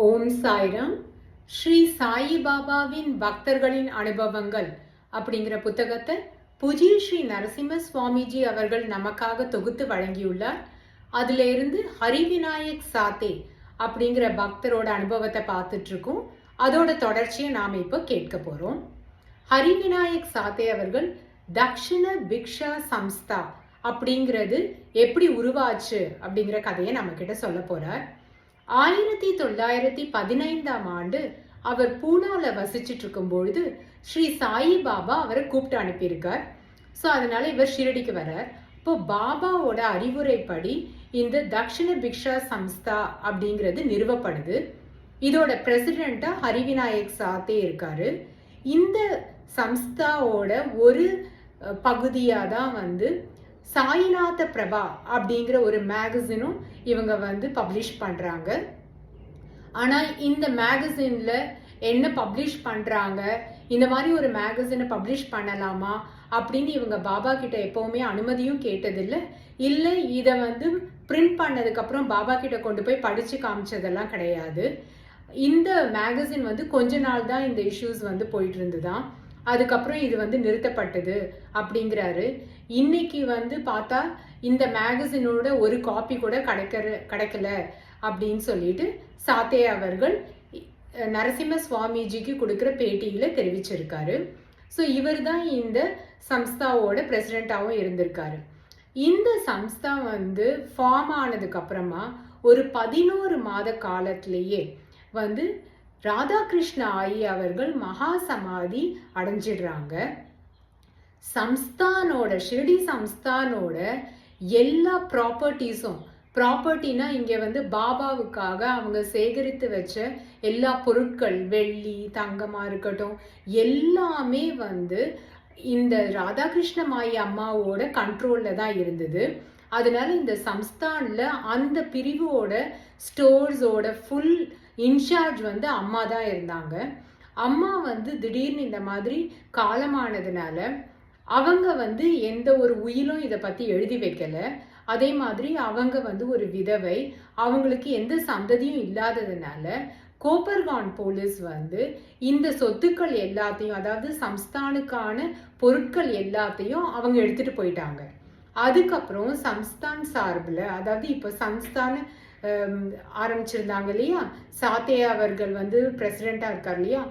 ஓம் சாய்ராம். ஸ்ரீ சாயி பாபாவின் பக்தர்களின் அனுபவங்கள் அப்படிங்கிற புத்தகத்தை புஜி ஸ்ரீ நரசிம்ம சுவாமிஜி அவர்கள் நமக்காக தொகுத்து வழங்கியுள்ளார். அதுல இருந்து ஹரிவிநாயக் சாத்தே அப்படிங்கிற பக்தரோட அனுபவத்தை பார்த்துட்டு இருக்கோம் அதோட தொடர்ச்சியை நாம் இப்போ கேட்க போறோம். ஹரிவிநாயக் சாத்தே அவர்கள் தக்ஷிண பிக்ஷா சம்ஸ்தா அப்படிங்கிறது எப்படி உருவாச்சு அப்படிங்கிற கதையை நம்ம கிட்ட சொல்ல போறார். ஆயிரத்தி தொள்ளாயிரத்தி பதினைந்தாம் ஆண்டு அவர் பூனாவில் வசிச்சுட்டு இருக்கும் பொழுது ஸ்ரீ சாயி பாபா அவரை கூப்பிட்டு அனுப்பியிருக்கார். ஸோ அதனால இவர் ஷிரடிக்கு வரார் இப்போ பாபாவோட அறிவுரைப்படி இந்த தக்ஷிண பிக்ஷா சம்ஸ்தா அப்படிங்கிறது நிறுவப்படுது. இதோட பிரசிடெண்டா ஹரிவிநாயக் சாத்தே இருக்காரு. இந்த சம்ஸ்தாவோட ஒரு பகுதியாக தான் வந்து சாயிநாத பிரபா அப்படிங்கிற ஒரு மேகசினும் இவங்க வந்து பப்ளிஷ் பண்ணுறாங்க ஆனால் இந்த மேகசினில் என்ன பப்ளிஷ் பண்ணுறாங்க இந்த மாதிரி ஒரு மேகசினை பப்ளிஷ் பண்ணலாமா? அப்படின்னு இவங்க பாபா கிட்ட எப்போவுமே அனுமதியும் கேட்டதில்லை. இல்லை இதை வந்து பிரிண்ட் பண்ணதுக்கப்புறம் பாபா கிட்ட கொண்டு போய் படித்து காமிச்சதெல்லாம் கிடையாது. இந்த மேகசின் வந்து கொஞ்ச நாள் தான் இந்த இஷ்யூஸ் வந்து போயிட்டு இருந்துதான். அதுக்கப்புறம் இது வந்து நிறுத்தப்பட்டது அப்படிங்கிறாரு. இன்னைக்கு வந்து பார்த்தா இந்த மேகசினோட ஒரு காப்பி கூட கிடைக்கிற கிடைக்கல அப்படின்னு சொல்லிட்டு சாத்தே அவர்கள் நரசிம்ம சுவாமிஜிக்கு கொடுக்குற பேட்டியில் தெரிவிச்சிருக்காரு. ஸோ இவர் தான் இந்த சம்ஸ்தாவோட பிரசிடெண்ட்டாகவும் இருந்திருக்காரு. இந்த சம்ஸ்தா வந்து ஃபார்ம் ஆனதுக்கு அப்புறமா ஒரு பதினோரு மாத காலத்திலேயே வந்து ராதாகிருஷ்ண ஆயி அவர்கள் மகா சமாதி அடைஞ்சிடுறாங்க. சம்ஸ்தானோட ஷிரடி சம்ஸ்தானோட எல்லா ப்ராப்பர்ட்டிஸும் ப்ராப்பர்ட்டினா இங்கே வந்து பாபாவுக்காக அவங்க சேகரித்து வச்ச எல்லா பொருட்கள் வெள்ளி தங்கமாக இருக்கட்டும் எல்லாமே வந்து இந்த ராதாகிருஷ்ண மாயி அம்மாவோட கண்ட்ரோலில் தான் இருந்தது. அதனால இந்த சம்ஸ்தானில் அந்த பிரிவோட ஸ்டோர்ஸோட ஃபுல் இன்சார்ஜ் வந்து அம்மா தான் இருந்தாங்க. அம்மா வந்து திடீர்னு இந்த மாதிரி காலமானதுனால அவங்க வந்து எந்த ஒரு உயிலும் இதை பற்றி எழுதி வைக்கலை. அதே மாதிரி அவங்க வந்து ஒரு விதவை. அவங்களுக்கு எந்த சந்ததியும் இல்லாததுனால கோப்பர்கான் போலீஸ் வந்து இந்த சொத்துக்கள் எல்லாத்தையும் அதாவது சம்ஸ்தானுக்கான பொருட்கள் எல்லாத்தையும் அவங்க எடுத்துட்டு போயிட்டாங்க. அதுக்கப்புறம் சம்ஸ்தான் சார்பில் அதாவது இப்போ சம்ஸ்தான ஆரம்பிச்சிருந்தாங்க இல்லையா? சாத்தே அவர்கள் வந்து பிரசிடெண்ட்டாக இருக்கார் இல்லையா?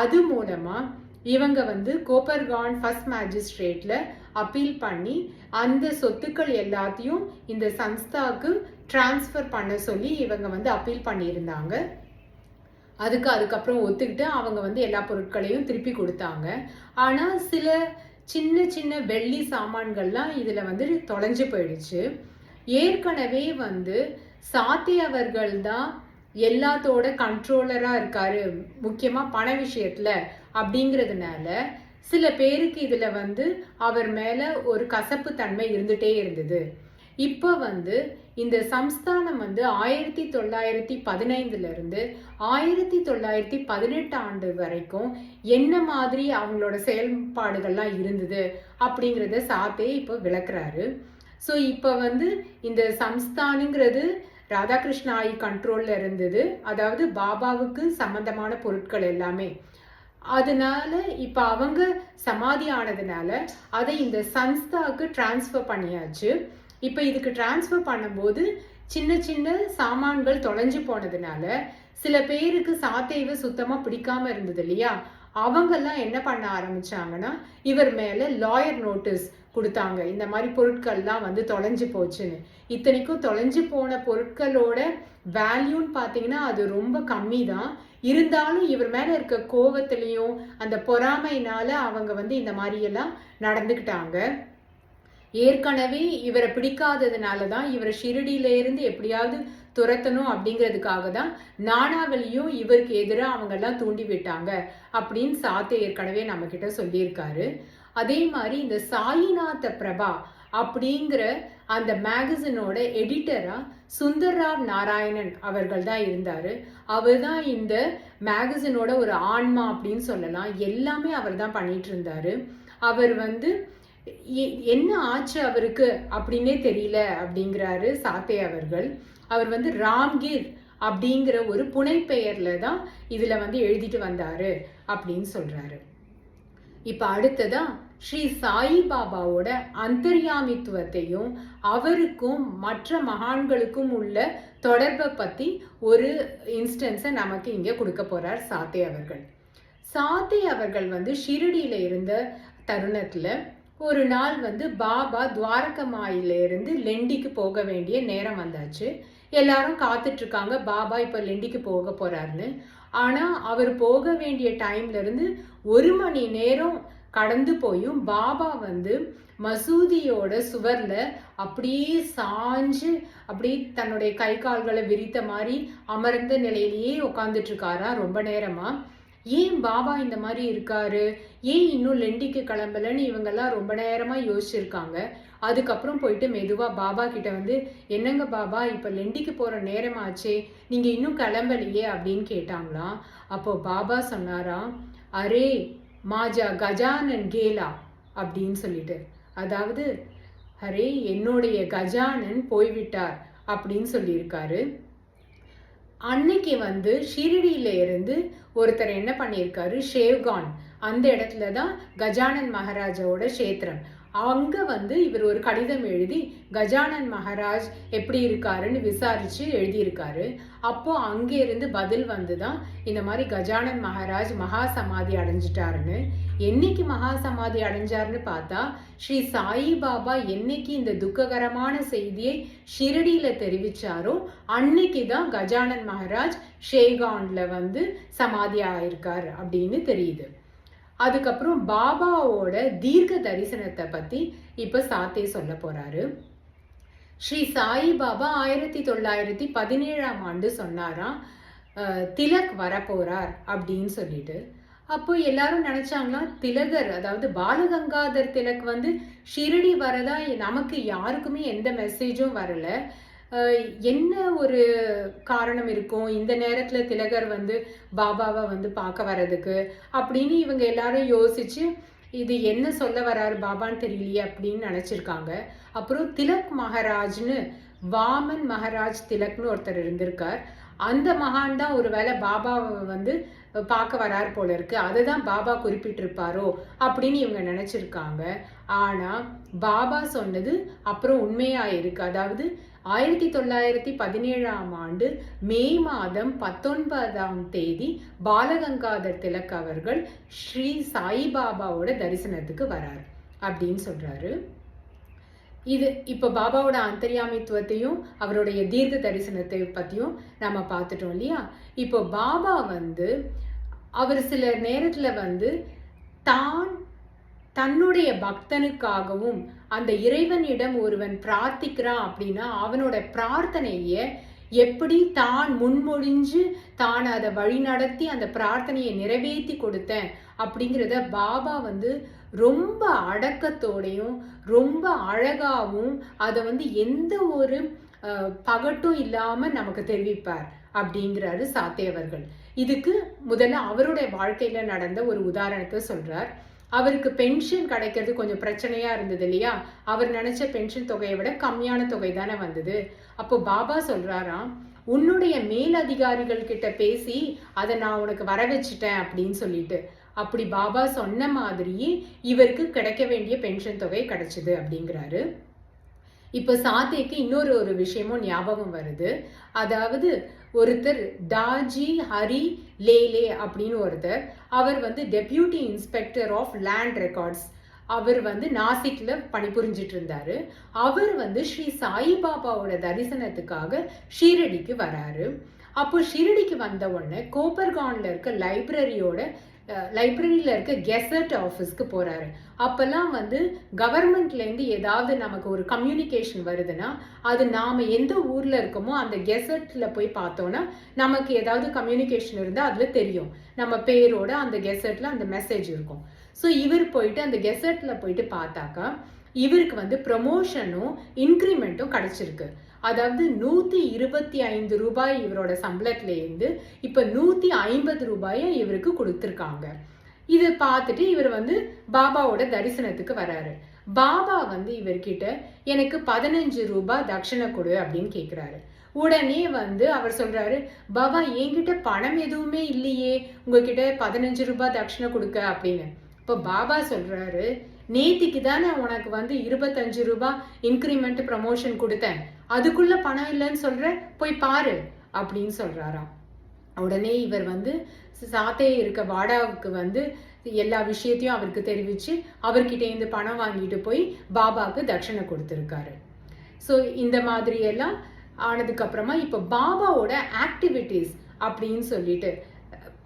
அது மூலமாக இவங்க வந்து கோப்பர்கான் ஃபர்ஸ்ட் மேஜிஸ்ட்ரேட்டில் அப்பீல் பண்ணி அந்த சொத்துக்கள் எல்லாத்தையும் இந்த சன்ஸ்தாவுக்கு டிரான்ஸ்ஃபர் பண்ண சொல்லி இவங்க வந்து அப்பீல் பண்ணியிருந்தாங்க. அதுக்கு அதுக்கப்புறம் ஒத்துக்கிட்டு அவங்க வந்து எல்லா பொருட்களையும் திருப்பி கொடுத்தாங்க. ஆனால் சில சின்ன சின்ன வெள்ளி சாமான்கள்லாம் இதில் வந்து தொலைஞ்சு போயிடுச்சு. ஏற்கனவே வந்து சாத்தி அவர்கள் தான் எல்லாத்தோட கண்ட்ரோலராக இருக்காரு. முக்கியமாக பண விஷயத்தில் அப்படிங்கிறதுனால சில பேருக்கு இதில் வந்து அவர் மேலே ஒரு கசப்பு தன்மை இருந்துகிட்டே இருந்தது. இப்போ வந்து இந்த சம்ஸ்தானம் வந்து ஆயிரத்தி தொள்ளாயிரத்தி பதினைந்துலேருந்து ஆயிரத்தி தொள்ளாயிரத்தி பதினெட்டு ஆண்டு வரைக்கும் என்ன மாதிரி அவங்களோட செயல்பாடுகள்லாம் இருந்தது அப்படிங்கிறத சாத்தே இப்போ விளக்குறாரு. ஸோ இப்போ வந்து இந்த சம்ஸ்தானுங்கிறது ராதாகிருஷ்ண ஆயி கண்ட்ரோலில் இருந்தது. அதாவது பாபாவுக்கு சம்பந்தமான பொருட்கள் எல்லாமே. அதனால இப்போ அவங்க சமாதி ஆனதுனால அதை இந்த சன்ஸ்தாவுக்கு டிரான்ஸ்ஃபர் பண்ணியாச்சு. இப்போ இதுக்கு டிரான்ஸ்ஃபர் பண்ணும்போது சின்ன சின்ன சாமான்கள் தொலைஞ்சு போனதுனால சில பேருக்கு சாத்தேவை சுத்தமாக பிடிக்காம இருந்தது இல்லையா? அவங்கெல்லாம் என்ன பண்ண ஆரம்பிச்சாங்கன்னா இவர் மேலே லாயர் நோட்டீஸ் கொடுத்தாங்க. இந்த மாதிரி பொருட்கள்லாம் வந்து தொலைஞ்சு போச்சுன்னு. இத்தனைக்கும் தொலைஞ்சு போன பொருட்களோட வேல்யூன்னு பார்த்தீங்கன்னா அது ரொம்ப கம்மி தான் இருந்தாலும் இவர் மேலே இருக்க கோவத்துலேயும் அந்த பொறாமைனால அவங்க வந்து இந்த மாதிரியெல்லாம் நடந்துக்கிட்டாங்க. ஏற்கனவே இவரை பிடிக்காததுனால தான் இவரை ஷிரடியிலேருந்து எப்படியாவது துரத்தணும் அப்படிங்கிறதுக்காக தான் நானாவளியும் இவருக்கு எதிராக அவங்கெல்லாம் தூண்டி விட்டாங்க அப்படின்னு சாத்தை ஏற்கனவே நம்மக்கிட்ட சொல்லியிருக்காரு. அதே மாதிரி இந்த சாயிநாத பிரபா அப்படிங்கிற அந்த மேகசினோட எடிட்டராக சுந்தர்ராவ் நாராயணன் அவர்கள் தான் இருந்தார். அவர் தான் இந்த மேகசினோட ஒரு ஆன்மா அப்படின்னு சொல்லலாம். எல்லாமே அவர் தான் பண்ணிட்டு இருந்தார். அவர் வந்து என்ன ஆச்சு அவருக்கு அப்படின்னே தெரியல அப்படிங்கிறாரு சாத்தே அவர்கள். அவர் வந்து ராம்கீர் அப்படிங்கிற ஒரு புனைப்பெயர்ல தான் இதில் வந்து எழுதிட்டு வந்தாரு அப்படின்னு சொல்றாரு. இப்போ அடுத்ததான் ஸ்ரீ சாயி பாபாவோட அந்தர்யாமித்துவத்தையும் அவருக்கும் மற்ற மகான்களுக்கும் உள்ள தொடர்பை பற்றி ஒரு இன்ஸ்டன்ஸை நமக்கு இங்கே கொடுக்க போகிறார் சாத்தே அவர்கள். சாத்தே அவர்கள் வந்து ஷிரடியில் இருந்த தருணத்தில் ஒரு நாள் வந்து பாபா துவாரகமாயிலிருந்து லெண்டிக்கு போக வேண்டிய நேரம் வந்தாச்சு. எல்லாரும் காத்துட்ருக்காங்க பாபா இப்போ லெண்டிக்கு போக போகிறாருன்னு ஆனால் அவர் போக வேண்டிய டைம்லேருந்து ஒரு மணி நேரம் கடந்து போயும். பாபா வந்து மசூதியோட சுவர்ல அப்படியே சாஞ்சு அப்படியே தன்னுடைய கை கால்களை விரித்த மாதிரி அமர்ந்த நிலையிலேயே உட்காந்துட்டு இருக்காரா ரொம்ப நேரமா. ஏன் பாபா இந்த மாதிரி இருக்காரு? ஏன் இன்னும் லெண்டிக்கு கிளம்பலன்னு இவங்கெல்லாம் ரொம்ப நேரமா யோசிச்சிருக்காங்க. அதுக்கப்புறம் போயிட்டு மெதுவா பாபா கிட்ட வந்து என்னங்க பாபா இப்ப லெண்டிக்கு போற நேரம் ஆச்சே நீங்க இன்னும் கிளம்பலையே? அப்படின்னு கேட்டாங்களாம். அப்போ பாபா சொன்னாராம் அரே மாஜா கஜானன் கேலா அப்படின்னு சொல்லிட்டு. அதாவது ஹரே என்னுடைய கஜானன் போய்விட்டார் அப்படின்னு சொல்லியிருக்காரு. அன்னைக்கு வந்து ஷிரடியில இருந்து ஒருத்தர் என்ன பண்ணியிருக்காரு? ஷேவ்கான். அந்த இடத்துல தான் கஜானன் மகாராஜாவோட கஷேத்திரம். அங்கே வந்து இவர் ஒரு கடிதம் எழுதி கஜானன் மகாராஜ் எப்படி இருக்காருன்னு விசாரித்து எழுதியிருக்காரு. அப்போ அங்கே இருந்து பதில் வந்து தான் இந்த மாதிரி கஜானன் மகாராஜ் மகா சமாதி அடைஞ்சிட்டாருன்னு. என்னைக்கு மகா சமாதி அடைஞ்சாருன்னு பார்த்தா ஸ்ரீ சாயி பாபா என்னைக்கு இந்த துக்ககரமான செய்தியை ஷிரடியில் தெரிவித்தாரோ அன்னைக்கு தான் கஜானன் மகாராஜ் ஷேகான்ல வந்து சமாதி ஆயிருக்கார் அப்படின்னு தெரியுது. அதுக்கப்புறம் பாபாவோட தீர்க்க தரிசனத்தை பத்தி இப்ப சாத்தே சொல்ல போறாரு. ஸ்ரீ சாயி பாபா ஆயிரத்தி தொள்ளாயிரத்தி பதினேழாம் ஆண்டு சொன்னாராம் திலக் வரப்போறார் அப்படின்னு சொல்லிட்டு. அப்போ எல்லாரும் நினைச்சாங்களா திலகர் அதாவது பாலகங்காதர் திலக் வந்து ஷிரடி வரதா நமக்கு யாருக்குமே எந்த மெசேஜும் வரல. என்ன ஒரு காரணம் இருக்கும்? இந்த நேரத்தில் திலகர் வந்து பாபாவை வந்து பார்க்க வர்றதுக்கு அப்படின்னு இவங்க எல்லாரும் யோசிச்சு இது என்ன சொல்ல வராரு பாபான்னு தெரியலையே அப்படின்னு நினச்சிருக்காங்க. அப்புறம் திலக் மகாராஜ்னு வாமன் மகாராஜ் திலக்னு ஒருத்தர் இருந்திருக்கார். அந்த மகான் தான் ஒருவேளை பாபாவை வந்து பார்க்க வரார் போல இருக்கு. அதை தான் பாபா குறிப்பிட்டிருப்பாரோ அப்படின்னு இவங்க நினச்சிருக்காங்க. ஆனால் பாபா சொன்னது அப்புறம் உண்மையாக இருக்கு. அதாவது ஆயிரத்தி தொள்ளாயிரத்தி பதினேழாம் ஆண்டு மே மாதம் பத்தொன்பதாம் தேதி பாலகங்காதர் திலக் அவர்கள் ஸ்ரீ சாய்பாபாவோட தரிசனத்துக்கு வரார். அப்படின்னு சொல்றாரு. இது இப்போ பாபாவோட அந்தரியாமித்துவத்தையும் அவருடைய தீர்க்க தரிசனத்தை பற்றியும் நம்ம பார்த்துட்டோம் இல்லையா? இப்போ பாபா வந்து அவர் சில நேரத்தில் வந்து தான் தன்னுடைய பக்தனுக்காகவும் அந்த இறைவனிடம் ஒருவன் பிரார்த்திக்கிறான் அப்படின்னா அவனோட பிரார்த்தனையை எப்படி தான் முன்மொழிஞ்சு தான் அதை வழிநடத்தி அந்த பிரார்த்தனையை நிறைவேற்றி கொடுத்தேன் அப்படிங்கிறத பாபா வந்து ரொம்ப அடக்கத்தோடையும் ரொம்ப அழகாகவும் அதை வந்து எந்த ஒரு பகட்டும் இல்லாமல் நமக்கு தெரிவிப்பார் அப்படிங்கிறாரு சாத்தியவர்கள் இதுக்கு முதல்ல அவருடைய வாழ்க்கையில் நடந்த ஒரு உதாரணத்தை சொல்கிறார் அவருக்கு பென்ஷன் கிடைக்கிறது கொஞ்சம் பிரச்சனையா இருந்தது இல்லையா? அவர் நினைச்ச பென்ஷன் தொகையை விட கம்மியான தொகை தானே வந்தது. அப்போ பாபா சொல்றாராம் உன்னுடைய மேலதிகாரிகள் கிட்ட பேசி அதை நான் உனக்கு வர வச்சுட்டேன் அப்படின்னு சொல்லிட்டு. அப்படி பாபா சொன்ன மாதிரியே இவருக்கு கிடைக்க வேண்டிய பென்ஷன் தொகை கிடைச்சிது அப்படிங்கிறாரு. இப்போ சாத்தேக்கு இன்னொரு ஒரு விஷயமும் ஞாபகம் வருது. அதாவது ஒருத்தர் டாஜி ஹரி லேலே அப்படின்னு ஒருத்தர் அவர் வந்து deputy inspector of land records. அவர் வந்து நாசிக்ல பணிபுரிஞ்சிட்டு இருந்தாரு. அவர் வந்து ஸ்ரீ சாயிபாபாவோட தரிசனத்துக்காக ஷீரடிக்கு வராரு. அப்போ ஷிரடிக்கு வந்த உடனே கோப்பர்கான்ல இருக்க லைப்ரரியோட லைப்ரரியில் இருக்க கெசட் ஆஃபீஸ்க்கு போகிறாரு அப்போல்லாம் வந்து கவர்மெண்ட்லேருந்து ஏதாவது நமக்கு ஒரு கம்யூனிகேஷன் வருதுன்னா அது நாம் எந்த ஊரில் இருக்கோமோ அந்த கெசட்டில் போய் பார்த்தோன்னா நமக்கு ஏதாவது கம்யூனிகேஷன் இருந்தால் அதில் தெரியும். நம்ம பேரோட அந்த கெசட்டில் அந்த மெசேஜ் இருக்கும். ஸோ இவர் போயிட்டு அந்த கெசட்டில் போயிட்டு பார்த்தாக்கா இவருக்கு வந்து ப்ரமோஷனும் இன்க்ரிமெண்ட்டும் கிடைச்சிருக்கு. அதாவது நூற்றி இருபத்தி ஐந்து ரூபாய் இவரோட சம்பளத்துலேருந்து இருந்து நூற்றி ஐம்பது ரூபாயை இவருக்கு கொடுத்துருக்காங்க. இதை பார்த்துட்டு இவர் வந்து பாபாவோட தரிசனத்துக்கு வராரு. பாபா வந்து இவர்கிட்ட எனக்கு பதினஞ்சு ரூபாய் தட்சணை கொடு அப்படின்னு கேட்குறாரு உடனே வந்து அவர் சொல்றாரு பாபா என்கிட்ட பணம் எதுவுமே இல்லையே. உங்ககிட்ட பதினஞ்சு ரூபாய் தட்சணை கொடுக்க அப்படின்னு. இப்போ பாபா சொல்றாரு நேத்திக்கு தானே உனக்கு வந்து இருபத்தஞ்சு ரூபாய் இன்க்ரிமெண்ட் ப்ரமோஷன் கொடுத்தேன். அதுக்குள்ள பணம் இல்லைன்னு சொல்ற போய் பாரு அப்படின்னு சொல்றாராம். உடனே இவர் வந்து சாத்தே இருக்க வாடாவுக்கு வந்து எல்லா விஷயத்தையும் அவருக்கு தெரிவிச்சு அவர்கிட்ட இருந்து பணம் வாங்கிட்டு போய் பாபாவுக்கு தட்சணை கொடுத்துருக்காரு. ஸோ இந்த மாதிரியெல்லாம் ஆனதுக்கப்புறமா இப்போ பாபாவோட ஆக்டிவிட்டீஸ் அப்படின்னு சொல்லிட்டு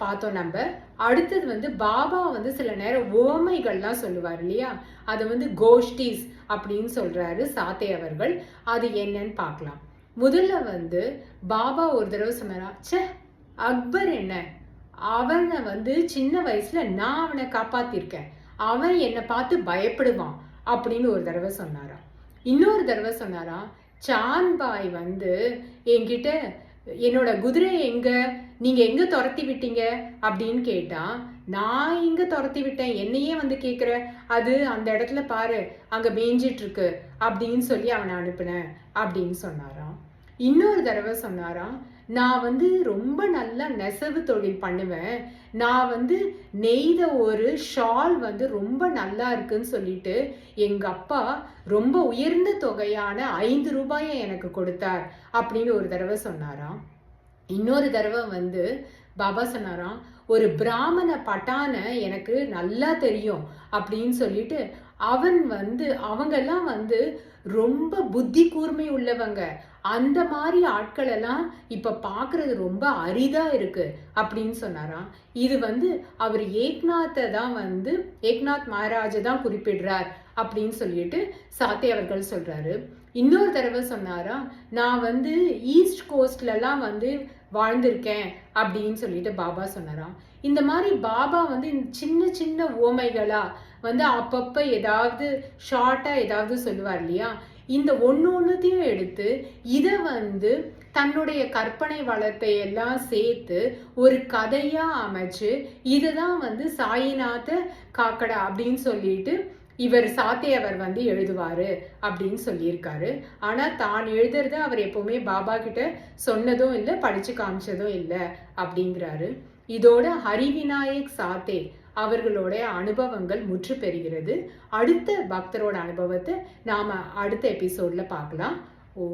பார்த்தோம் நம்ம. அடுத்தது வந்து பாபா வந்து சில நேரம் ஓமைகள்லாம் சொல்லுவார் இல்லையா? அதை வந்து கோஷ்டிஸ் அப்படின்னு சொல்கிறாரு சாத்தே அவர்கள். அது என்னன்னு பார்க்கலாம். முதல்ல வந்து பாபா ஒரு தடவை சொன்னாரா ச்சே அக்பர் என்ன? அவனை வந்து சின்ன வயசுல நான் அவனை காப்பாத்திருக்கேன். அவன் என்னை பார்த்து பயப்படுவான். அப்படின்னு ஒரு தடவை சொன்னாராம். இன்னொரு தடவை சொன்னாராம் சான்பாய் வந்து என்கிட்ட என்னோட குதிரை எங்க? நீங்க எங்க துரத்தி விட்டீங்க? அப்படின்னு கேட்டா நான் எங்க துரத்தி விட்டேன்? என்னையே வந்து கேட்குற அது அந்த இடத்துல பாரு அங்க மேய்ஞ்சிட்டு இருக்கு அப்படின்னு சொல்லி அவனை அனுப்புனேன் அப்படின்னு சொன்னாராம். இன்னொரு தடவை சொன்னாராம் நான் வந்து ரொம்ப நல்லா நெசவு தொழில் பண்ணுவேன். நான் வந்து நெய்த ஒரு ஷால் வந்து ரொம்ப நல்லா இருக்குன்னு சொல்லிட்டு எங்க அப்பா ரொம்ப உயர்ந்த தொகையான ஐந்து ரூபாயை எனக்கு கொடுத்தார் அப்படின்னு ஒரு தடவை சொன்னாராம். இன்னொரு தடவை வந்து பாபா சொன்னாராம் ஒரு பிராமண பட்டான எனக்கு நல்லா தெரியும் அப்படின்னு சொல்லிட்டு அவன் வந்து அவங்கெல்லாம் வந்து ரொம்ப புத்தி கூர்மை உள்ளவங்க. அந்த மாதிரி ஆட்களெல்லாம் இப்போ பார்க்குறது ரொம்ப அரிதாக இருக்குது அப்படின்னு சொன்னாராம். இது வந்து அவர் ஏக்நாத்தை தான் வந்து ஏக்நாத் மகாராஜை தான் குறிப்பிடுறார் அப்படின்னு சொல்லிட்டு சாத்தே அவர்கள் சொல்கிறாரு இன்னொரு தடவை சொன்னாரா நான் வந்து ஈஸ்ட் கோஸ்ட்லலாம் வந்து வாழ்ந்திருக்கேன் அப்படின்னு சொல்லிட்டு பாபா சொன்னாராம். இந்த மாதிரி பாபா வந்து இந்த சின்ன சின்ன ஓமைகளா வந்து அப்பப்போ ஏதாவது ஷார்ட்டா ஏதாவது சொல்லுவார் இல்லையா? இந்த ஒன்று ஒன்றுத்தையும் எடுத்து இதை வந்து தன்னுடைய கற்பனை வளத்தை எல்லாம் சேர்த்து ஒரு கதையாக அமைச்சு இதுதான் வந்து சாயிநாத காக்கடா அப்படின்னு சொல்லிட்டு இவர் சாத்தியவர் வந்து எழுதுவாரு அப்படின்னு சொல்லியிருக்காரு. ஆனால் தான் எழுதுறத அவர் எப்போவுமே பாபா கிட்ட சொன்னதும் இல்லை படிச்சு காமிச்சதும் இல்லை அப்படிங்கிறாரு. இதோட ஹரிவிநாயக் சாத்தே அவர்களோட அனுபவங்கள் முற்று பெறுகிறது. அடுத்த பக்தரோட அனுபவத்தை நாம அடுத்த எபிசோட்ல பார்க்கலாம். ஓ